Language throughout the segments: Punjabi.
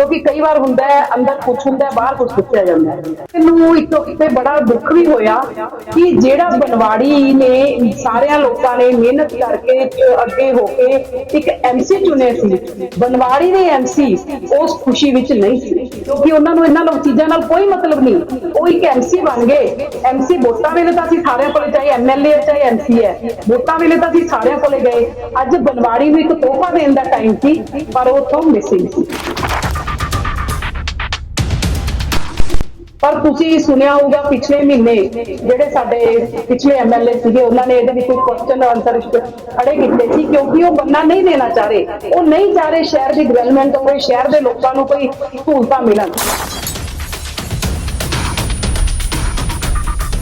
ਕਿਉਂਕਿ ਕਈ ਵਾਰ ਹੁੰਦਾ ਹੈ, ਅੰਦਰ ਕੁਝ ਹੁੰਦਾ ਹੈ, ਬਾਹਰ ਕੁਝ ਪੁੱਛਿਆ ਜਾਂਦਾ ਹੈ। ਮੈਨੂੰ ਇੱਕ ਕਿਤੇ ਬੜਾ ਦੁੱਖ ਵੀ ਹੋਇਆ ਕਿ ਜਿਹੜਾ ਬਨਵਾੜੀ ਨੇ ਸਾਰਿਆਂ ਲੋਕਾਂ ਨੇ ਮਿਹਨਤ ਕਰਕੇ ਅੱਗੇ ਹੋ ਕੇ ਇੱਕ ਐਮਸੀ ਚੁਣੇ ਸੀ। ਬਨਵਾੜੀ ਦੇ ਐਮਸੀ ਉਸ ਖੁਸ਼ੀ ਵਿੱਚ ਨਹੀਂ ਸੀ, ਕਿਉਂਕਿ ਉਹਨਾਂ ਨੂੰ ਇਹਨਾਂ ਲੋਕ ਚੀਜ਼ਾਂ ਨਾਲ ਕੋਈ ਮਤਲਬ ਨਹੀਂ। ਉਹ ਇੱਕ ਐਮਸੀ ਬਣ ਗਏ। ਐਮਸੀ ਵੋਟਾਂ ਵੇਲੇ ਤਾਂ ਅਸੀਂ ਸਾਰਿਆਂ ਕੋਲੇ, ਚਾਹੇ ਐਮਐਲਏ ਚਾਹੇ ਐਮਸੀ ਹੈ, ਵੋਟਾਂ ਵੇਲੇ ਤਾਂ ਅਸੀਂ ਸਾਰਿਆਂ ਕੋਲੇ ਗਏ। ਅੱਜ ਬਨਵਾੜੀ ਨੂੰ ਇੱਕ ਤੋਹਫਾ ਦੇਣ ਦਾ ਟਾਈਮ ਸੀ, ਪਰ ਉਹ ਤੋਂ ਮਿਸਿੰਗ ਸੀ। ਪਰ ਤੁਸੀਂ ਸੁਣਿਆ ਹੋਊਗਾ ਪਿਛਲੇ ਮਹੀਨੇ ਜਿਹੜੇ ਸਾਡੇ ਪਿਛਲੇ ਐਮਐਲਏ ਸੀਗੇ, ਉਹਨਾਂ ਨੇ ਇਹਦੇ ਵਿੱਚ ਕੋਈ ਕੁਐਸਚਨ ਆਨਸਰ ਖੜੇ ਕੀਤੇ ਸੀ, ਕਿਉਂਕਿ ਉਹ ਬੰਨਾ ਨਹੀਂ ਦੇਣਾ ਚਾਹ ਰਹੇ। ਉਹ ਨਹੀਂ ਚਾਹ ਰਹੇ ਸ਼ਹਿਰ ਦੀ ਡਿਵੈਲਪਮੈਂਟ ਹੋਵੇ ਸ਼ਹਿਰ ਦੇ ਲੋਕਾਂ ਨੂੰ ਕੋਈ ਸਹੂਲਤਾਂ ਮਿਲਣ।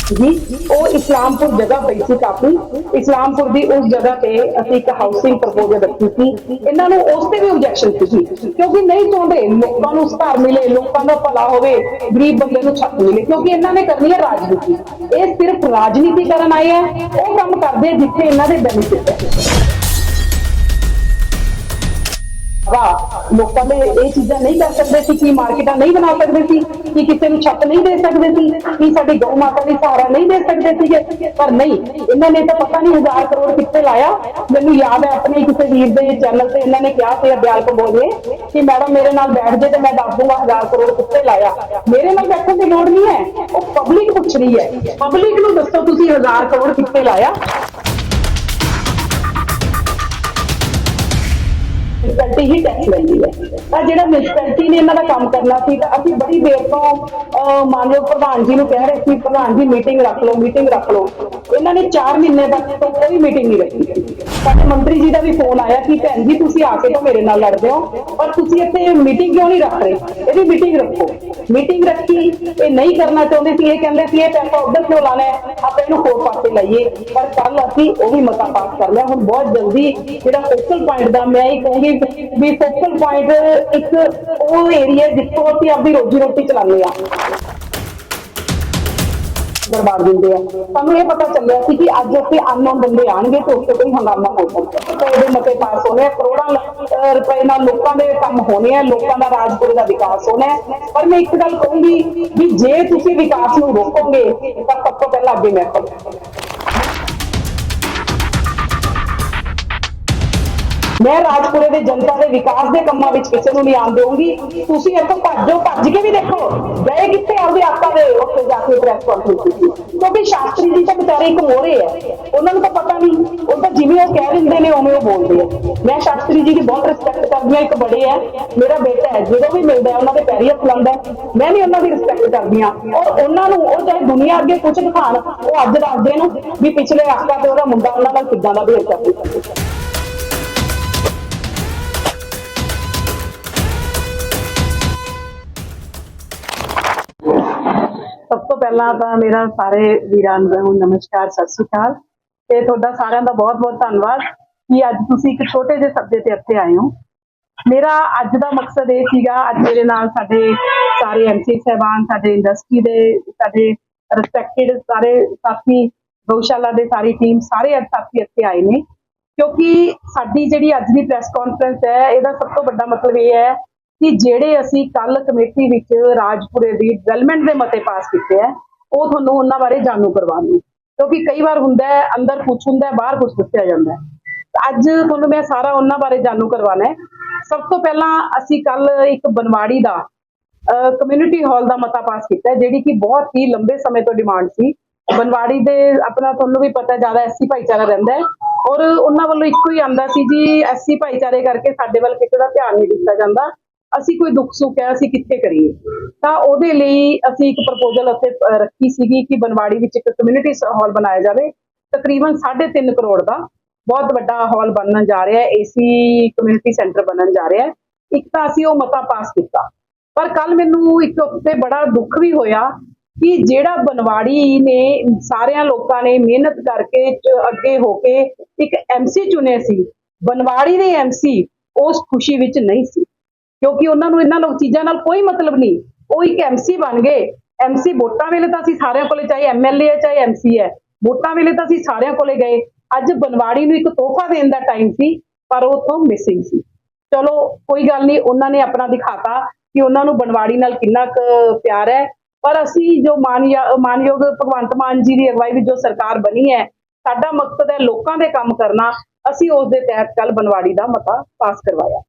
ਜੀ ਉਹ ਇਸਲਾਮਪੁਰ ਜਗ੍ਹਾ ਪਈ ਸੀ ਕਾਫੀ। ਇਸਲਾਮਪੁਰ ਦੀ ਉਸ ਜਗ੍ਹਾ ਤੇ ਅਸੀਂ ਇੱਕ ਹਾਊਸਿੰਗ ਪ੍ਰਪੋਜ਼ਲ ਰੱਖੀ ਸੀ। ਇਹਨਾਂ ਨੂੰ ਉਸ ਤੇ ਵੀ ਆਬਜੈਕਸ਼ਨ ਸੀ। ਕਿਉਂਕਿ ਨਹੀਂ ਚਾਹੁੰਦੇ, ਲੋਕਾਂ ਨੂੰ ਘਰ ਮਿਲੇ, ਲੋਕਾਂ ਦਾ ਭਲਾ ਹੋਵੇ, ਗਰੀਬ ਬੰਦੇ ਨੂੰ ਛੱਤ ਮਿਲੇ। ਕਿਉਂਕਿ ਇਹਨਾਂ ਨੇ ਕਰਨੀ ਹੈ ਰਾਜਨੀਤੀ। ਇਹ ਸਿਰਫ ਰਾਜਨੀਤੀ ਕਰਨ ਆਏ ਆ, ਉਹ ਕੰਮ ਕਰਦੇ ਜਿੱਥੇ ਇਹਨਾਂ ਦੇ ਬੈਨੀਫਿਟ ਹੈ। ਵਾਹ ਲੋਕਾਂ ਦੇ ਇਹ ਚੀਜ਼ਾਂ ਨਹੀਂ ਕਰ ਸਕਦੇ ਸੀ, ਕਿ ਮਾਰਕੀਟਾਂ ਨਹੀਂ ਬਣਾ ਸਕਦੇ ਸੀ, ਕਿ ਕਿਸੇ ਨੂੰ ਛੱਤ ਨਹੀਂ ਦੇ ਸਕਦੇ ਸੀ, ਕਿ ਸਾਡੀ ਗਊ ਮਾਤਾ ਦੀ ਸਹਾਰਾ ਨਹੀਂ ਦੇ ਸਕਦੇ ਸੀਗੇ। ਪਰ ਨਹੀਂ, ਇਹਨਾਂ ਨੇ ਤਾਂ ਪਤਾ ਨਹੀਂ ਹਜ਼ਾਰ ਕਰੋੜ ਕਿੱਥੇ ਲਾਇਆ। ਮੈਨੂੰ ਯਾਦ ਹੈ ਆਪਣੇ ਕਿਸੇ ਵੀਰ ਦੇ ਚੈਨਲ ਤੇ ਇਹਨਾਂ ਨੇ ਕਿਹਾ ਸੀ ਅਬਿਆਲ ਕੰਬੋਜੇ ਕਿ ਮੈਡਮ ਮੇਰੇ ਨਾਲ ਬੈਠ ਜੇ ਤੇ ਮੈਂ ਦੱਸ ਦੂੰਗਾ ਹਜ਼ਾਰ ਕਰੋੜ ਕਿੱਥੇ ਲਾਇਆ। ਮੇਰੇ ਨਾਲ ਬੈਠਣ ਦੀ ਲੋੜ ਨਹੀਂ ਹੈ, ਉਹ ਪਬਲਿਕ ਪੁੱਛ ਰਹੀ ਹੈ। ਪਬਲਿਕ ਨੂੰ ਦੱਸੋ ਤੁਸੀਂ ਹਜ਼ਾਰ ਕਰੋੜ ਕਿੱਥੇ ਲਾਇਆ। ਮਿਊਨਿਸਪੈਲਿਟੀ ਹੀ ਟੈਕਸ ਲੈਂਦੀ ਹੈ। ਤਾਂ ਜਿਹੜਾ ਮਿਊਨਿਸਪੈਲਿਟੀ ਨੇ ਇਹਨਾਂ ਦਾ ਕੰਮ ਕਰਨਾ ਸੀ ਤਾਂ ਅਸੀਂ ਬੜੀ ਦੇਰ ਤੋਂ ਅਹ, ਮਾਨਯੋਗ ਪ੍ਰਧਾਨ ਜੀ ਨੂੰ ਕਹਿ ਰਹੇ ਸੀ ਪ੍ਰਧਾਨ ਜੀ ਮੀਟਿੰਗ ਰੱਖ ਲਓ ਮੀਟਿੰਗ ਰੱਖ ਲਓ। ਇਹਨਾਂ ਨੇ 4 ਮਹੀਨੇ ਤੱਕ ਤੋਂ ਕੋਈ ਮੀਟਿੰਗ ਨਹੀਂ ਰੱਖੀ। ਸਾਡੇ ਮੰਤਰੀ ਜੀ ਦਾ ਵੀ ਫੋਨ ਆਇਆ ਕਿ ਭੈਣ ਜੀ ਤੁਸੀਂ ਆ ਕੇ ਤਾਂ ਮੇਰੇ ਨਾਲ ਲੜਦੇ ਹੋ ਪਰ ਤੁਸੀਂ ਇੱਥੇ ਮੀਟਿੰਗ ਕਿਉਂ ਨਹੀਂ ਰੱਖ ਰਹੇ? ਇਹਦੀ ਮੀਟਿੰਗ ਰੱਖੋ। ਮੀਟਿੰਗ ਰੱਖੀ ਇਹ ਨਹੀਂ ਕਰਨਾ ਚਾਹੁੰਦੇ ਸੀ ਇਹ ਕਹਿੰਦੇ ਸੀ ਇਹ ਪੈਸਾ ਉਧਰ ਕਿਉਂ ਲਾਣਾ ਹੈ? ਆਪਾਂ ਇਹਨੂੰ ਹੋਰ ਪਾਸੇ ਲਾਈਏ। ਪਰ ਕੱਲ ਅਸੀਂ ਉਹ ਵੀ ਮਤਾ ਪਾਸ ਕਰ ਲਿਆ। ਹੁਣ ਬਹੁਤ ਜਲਦੀ ਜਿਹੜਾ ਫੋਕਲ ਪੁਆਇੰਟ ਦਾ ਮੈਂ ਇਹ ਕਹੂੰਗੀ ਵੀ ਫੋਕਲ ਪੁਆਇੰਟ ਇੱਕ ਉਹ ਏਰੀਆ ਜਿੱਥੋਂ ਅਸੀਂ ਆਪਣੀ ਰੋਜੀ ਰੋਟੀ ਚਲਾਉਂਦੇ ਆ ਦਰਬਾਰ ਦਿੰਦੇ ਆ। ਸਾਨੂੰ ਇਹ ਪਤਾ ਚੱਲਿਆ ਸੀ ਕਿ ਅੱਜ ਉੱਥੇ ਅਨਨੋਨ ਬੰਦੇ ਆਣਗੇ ਤੇ ਉੱਥੇ ਕੋਈ ਹੰਗਾਮਾ ਹੋ ਸਕਦਾ। ਤੇ ਇਹਦੇ ਮਤੇ ਪਾਸ ਹੋਣੇ ਆ, ਕਰੋੜਾਂ ਰੁਪਏ ਨਾਲ ਲੋਕਾਂ ਦੇ ਕੰਮ ਹੋਣੇ ਆ ਲੋਕਾਂ ਦਾ ਰਾਜਪੁਰ ਦਾ ਵਿਕਾਸ ਹੋਣਾ ਪਰ ਮੈਂ ਇੱਕ ਗੱਲ ਕਹੂੰਗੀ ਵੀ ਜੇ ਤੁਸੀਂ ਵਿਕਾਸ ਨੂੰ ਰੋਕੋਗੇ ਤਾਂ ਸਭ ਤੋਂ ਪਹਿਲਾਂ ਅੱਗੇ ਮੈਂ ਕਰਾਂ ਮੈਂ ਰਾਜਪੁਰੇ ਦੇ ਜਨਤਾ ਦੇ ਵਿਕਾਸ ਦੇ ਕੰਮਾਂ ਵਿੱਚ ਕਿਸੇ ਨੂੰ ਨਹੀਂ ਆਉਣ ਦੇਵਾਂਗੀ ਤੁਸੀਂ ਇੱਥੋਂ ਭੱਜੋ, ਭੱਜ ਕੇ ਵੀ ਦੇਖੋ, ਗਏ ਕਿੱਥੇ ਆਪਦੇ ਆਪਾਂ ਦੇ ਉੱਥੇ ਜਾ ਕੇ ਪ੍ਰੈਸ ਕਾਨਫਰੰਸ ਕੀਤੀ ਕਿਉਂਕਿ ਸ਼ਾਸਤਰੀ ਜੀ ਤਾਂ ਵਿਚਾਰੇ ਇੱਕ ਮੋਹਰੇ ਹੈ ਉਹਨਾਂ ਨੂੰ ਤਾਂ ਪਤਾ ਨਹੀਂ, ਉਹ ਤਾਂ ਜਿਵੇਂ ਉਹ ਕਹਿ ਦਿੰਦੇ ਨੇ, ਉਵੇਂ ਉਹ ਬੋਲਦੇ ਆ। ਮੈਂ ਸ਼ਾਸਤਰੀ ਜੀ ਦੀ ਬਹੁਤ ਰਿਸਪੈਕਟ ਕਰਦੀ ਹਾਂ, ਇੱਕ ਬੜੇ ਹੈ ਮੇਰਾ ਬੇਟਾ ਹੈ, ਜਦੋਂ ਵੀ ਮਿਲਦਾ ਉਹਨਾਂ ਦੇ ਪੈਰੀ ਹੱਥ ਲਾਉਂਦਾ ਮੈਂ ਵੀ ਉਹਨਾਂ ਦੀ ਰਿਸਪੈਕਟ ਕਰਦੀ ਹਾਂ। ਔਰ ਉਹਨਾਂ ਨੂੰ, ਉਹ ਚਾਹੇ ਦੁਨੀਆ ਅੱਗੇ ਕੁਝ ਦਿਖਾਣ, ਉਹ ਅੱਜ ਦੱਸਦੇ ਨੇ ਵੀ ਪਿਛਲੇ ਹਫ਼ਤਾ ਤੇ ਉਹਦਾ ਮੁੰਡਾ ਉਹਨਾਂ ਨਾਲ ਕਿੱਦਾਂ ਦਾ ਬਿਹੇਵ ਕਰਦਾ। ਸਭ ਤੋਂ ਪਹਿਲਾਂ ਤਾਂ ਮੇਰਾ ਸਾਰੇ ਵੀਰਾਂ ਨੂੰ ਨਮਸਕਾਰ, ਸਤਿ ਸ਼੍ਰੀ ਅਕਾਲ। ਤੇ ਤੁਹਾਡਾ ਸਾਰਿਆਂ ਦਾ ਬਹੁਤ-ਬਹੁਤ ਧੰਨਵਾਦ ਕਿ ਅੱਜ ਤੁਸੀਂ ਇੱਕ ਛੋਟੇ ਜਿਹੇ ਸਬਜੇ ਤੇ ਇੱਥੇ ਆਏ ਹੋ। ਮੇਰਾ ਅੱਜ ਦਾ ਮਕਸਦ ਇਹ ਸੀਗਾ, ਅੱਜ ਮੇਰੇ ਨਾਲ ਸਾਡੇ ਸਾਰੇ ਐਮਸੀ ਸਹਿਬਾਨ, ਸਾਡੇ ਇੰਡਸਟਰੀ ਦੇ, ਸਾਡੇ ਰਿਸਪੈਕਟਡ ਸਾਰੇ ਸਾਥੀ, ਗਊਸ਼ਾਲਾ ਦੇ ਸਾਰੀ ਟੀਮ ਸਾਰੇ ਅੱਜ ਸਾਥੀ ਇੱਥੇ ਆਏ ਨੇ। ਕਿਉਂਕਿ ਸਾਡੀ ਜਿਹੜੀ ਅੱਜ ਦੀ ਪ੍ਰੈਸ ਕਾਨਫਰੰਸ ਹੈ, ਇਹਦਾ ਸਭ ਤੋਂ ਵੱਡਾ ਮਤਲਬ ਇਹ ਹੈ ਕਿ ਜਿਹੜੇ ਅਸੀਂ ਕੱਲ ਕਮੇਟੀ ਵਿੱਚ ਰਾਜਪੁਰੇ ਦੀ ਡਿਵੈਲਪਮੈਂਟ ਦੇ ਮਤੇ ਪਾਸ ਕੀਤੇ ਆ, ਉਹ ਤੁਹਾਨੂੰ ਉਹਨਾਂ ਬਾਰੇ ਜਾਣੂ ਕਰਵਾਉਣੀ ਕਿਉਂਕਿ ਕਈ ਵਾਰ ਹੁੰਦਾ ਹੈ, ਅੰਦਰ ਕੁਝ ਹੁੰਦਾ ਬਾਹਰ ਕੁਝ ਦੱਸਿਆ ਜਾਂਦਾ ਹੈ। ਅੱਜ ਤੁਹਾਨੂੰ ਮੈਂ ਸਾਰਾ ਉਹਨਾਂ ਬਾਰੇ ਜਾਣੂ ਕਰਵਾਉਣਾ ਹੈ। ਸਭ ਤੋਂ ਪਹਿਲਾਂ ਅਸੀਂ ਕੱਲ ਇੱਕ ਬਨਵਾੜੀ ਦਾ ਕਮਿਊਨਿਟੀ ਹਾਲ ਦਾ ਮਤਾ ਪਾਸ ਕੀਤਾ ਜਿਹੜੀ ਕਿ ਬਹੁਤ ਹੀ ਲੰਬੇ ਸਮੇਂ ਤੋਂ ਡਿਮਾਂਡ ਸੀ। ਬਨਵਾੜੀ ਦੇ ਆਪਣਾ ਤੁਹਾਨੂੰ ਵੀ ਪਤਾ ਜ਼ਿਆਦਾ ਐਸਸੀ ਭਾਈਚਾਰਾ ਰਹਿੰਦਾ ਹੈ। ਔਰ ਉਹਨਾਂ ਵੱਲੋਂ ਇੱਕੋ ਹੀ ਆਂਦਾ ਸੀ ਜੀ ਐਸਸੀ ਭਾਈਚਾਰੇ ਕਰਕੇ ਸਾਡੇ ਵੱਲ ਕਿਸੇ ਦਾ ਧਿਆਨ ਨਹੀਂ ਦਿੱਤਾ ਜਾਂਦਾ। ਅਸੀਂ ਕੋਈ ਦੁੱਖ ਸੁੱਖ ਹੈ, ਅਸੀਂ ਕਿੱਥੇ ਕਰੀਏ? ਤਾਂ ਉਹਦੇ ਲਈ ਅਸੀਂ ਇੱਕ ਪ੍ਰਪੋਜ਼ਲ ਉੱਥੇ ਰੱਖੀ ਸੀਗੀ ਕਿ ਬਨਵਾੜੀ ਵਿੱਚ ਇੱਕ ਕਮਿਊਨਿਟੀ ਹਾਲ ਬਣਾਇਆ ਜਾਵੇ। ਤਕਰੀਬਨ 3.5 ਕਰੋੜ ਦਾ ਬਹੁਤ ਵੱਡਾ ਹਾਲ ਬਣਨ ਜਾ ਰਿਹਾ ਹੈ ਏਸੀ ਕਮਿਊਨਿਟੀ ਸੈਂਟਰ ਬਣਨ ਜਾ ਰਿਹਾ ਹੈ। ਇੱਕ ਤਾਂ ਅਸੀਂ ਉਹ ਮਤਾ ਪਾਸ ਕੀਤਾ। ਪਰ ਕੱਲ ਮੈਨੂੰ ਇੱਕ ਉੱਤੇ ਬੜਾ ਦੁੱਖ ਵੀ ਹੋਇਆ ਕਿ ਜਿਹੜਾ ਬਨਵਾੜੀ ਨੇ ਸਾਰਿਆਂ ਲੋਕਾਂ ਨੇ ਮਿਹਨਤ ਕਰਕੇ ਚ- ਅੱਗੇ ਹੋ ਕੇ ਇੱਕ ਐਮਸੀ ਚੁਣੇ ਸੀ। ਬਨਵਾੜੀ ਦੇ ਐਮਸੀ ਉਸ ਖੁਸ਼ੀ ਵਿੱਚ ਨਹੀਂ ਸੀ। ਕਿਉਂਕਿ ਉਹਨਾਂ ਨੂੰ ਇਹਨਾਂ ਲੋਕ ਚੀਜ਼ਾਂ ਨਾਲ ਕੋਈ ਮਤਲਬ ਨਹੀਂ। ਉਹ ਇੱਕ ਐਮਸੀ ਬਣ ਗਏ। ਐਮਸੀ ਵੋਟਾਂ ਵੇਲੇ ਤਾਂ ਅਸੀਂ ਸਾਰਿਆਂ ਕੋਲੇ ਚਾਹੇ ਐਮਐਲਏ ਹੈ, ਚਾਹੇ ਐਮਸੀ ਹੈ, ਵੋਟਾਂ ਵੇਲੇ ਤਾਂ ਅਸੀਂ ਸਾਰਿਆਂ ਕੋਲੇ ਗਏ। ਅੱਜ ਬਨਵਾੜੀ ਨੂੰ ਇੱਕ ਤੋਹਫਾ ਦੇਣ ਦਾ ਟਾਈਮ ਸੀ, ਪਰ ਉਹ ਤੋਂ ਮਿਸਿੰਗ ਸੀ। ਚਲੋ, ਕੋਈ ਗੱਲ ਨਹੀਂ, ਉਹਨਾਂ ਨੇ ਆਪਣਾ ਦਿਖਾਤਾ ਕਿ ਉਹਨਾਂ ਨੂੰ ਬਨਵਾੜੀ ਨਾਲ ਕਿੰਨਾ ਕੁ ਪਿਆਰ ਹੈ। ਪਰ ਅਸੀਂ ਜੋ ਮਾਨਯ- ਮਾਨਯੋਗ ਭਗਵੰਤ ਮਾਨ ਜੀ ਦੀ ਅਗਵਾਈ ਵਿੱਚ ਜੋ ਸਰਕਾਰ ਬਣੀ ਹੈ, ਸਾਡਾ ਮਕਸਦ ਹੈ ਲੋਕਾਂ ਦੇ ਕੰਮ ਕਰਨਾ। ਅਸੀਂ ਉਸ ਦੇ ਤਹਿਤ ਕੱਲ ਬਨਵਾੜੀ ਦਾ ਮਤਾ ਪਾਸ ਕਰਵਾਇਆ।